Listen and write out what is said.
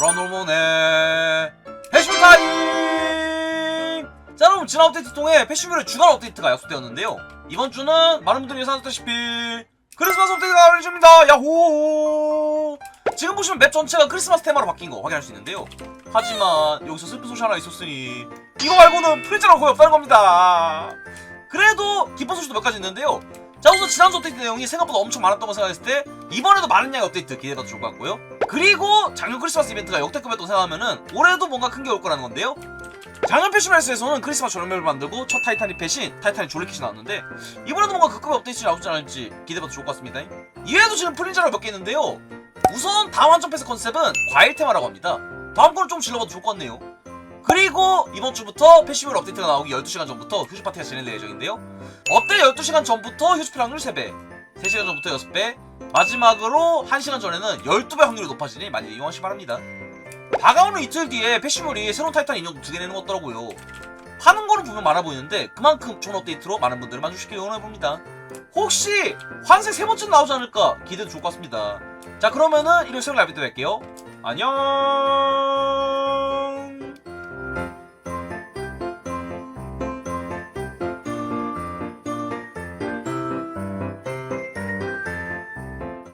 브라노모네 패션 타임! 자 여러분 지난 업데이트 통해 패션물의 주간 업데이트가 약속되었는데요. 이번 주는 많은 분들이 예상하셨다시피 크리스마스 업데이트가 알려줍니다. 야호! 지금 보시면 맵 전체가 크리스마스 테마로 바뀐 거 확인할 수 있는데요. 하지만 여기서 슬픈 소식 하나 있었으니 이거 말고는 프리즈가 거의 없다는 겁니다. 그래도 기쁜 소식도 몇 가지 있는데요 자 우선 지난주 업데이트 내용이 생각보다 엄청 많았던 거 생각했을 때 이번에도 많은 양의 업데이트 기대해봐도 좋을 것 같고요. 그리고 작년 크리스마스 이벤트가 역대급이었다고 생각하면은 올해도 뭔가 큰 게 올 거라는 건데요. 작년 패션멜스에서는 크리스마스 전용맵을 만들고 첫 타이탄이 패신, 타이탄이 졸리킷이 나왔는데 이번에도 뭔가 극급의 업데이트가 나오지 않을지 기대해봐도 좋을 것 같습니다. 이외에도 지금 프린자가 몇 개 있는데요. 우선 다음 한정 패스 컨셉은 과일 테마라고 합니다. 다음 거는 좀 질러봐도 좋을 것 같네요 그리고 이번 주부터 패시블 업데이트가 나오기 12시간 전부터 휴즈 파티가 진행될 예정인데요. 업데 12시간 전부터 휴즈필 확률 3배. 3시간 전부터 6배. 마지막으로 1시간 전에는 12배 확률이 높아지니 많이 이용하시기 바랍니다. 다가오는 이틀 뒤에 패시물이 새로운 타이탄 인형 두 개 내는 것 같더라고요. 하는 거는 분명 많아 보이는데 그만큼 좋은 업데이트로 많은 분들을 만족시키기 응원해봅니다. 혹시 환생 세 번째 나오지 않을까 기대도 좋을 것 같습니다. 자 그러면은 일요일 수요일 라이브 때 뵐게요. 안녕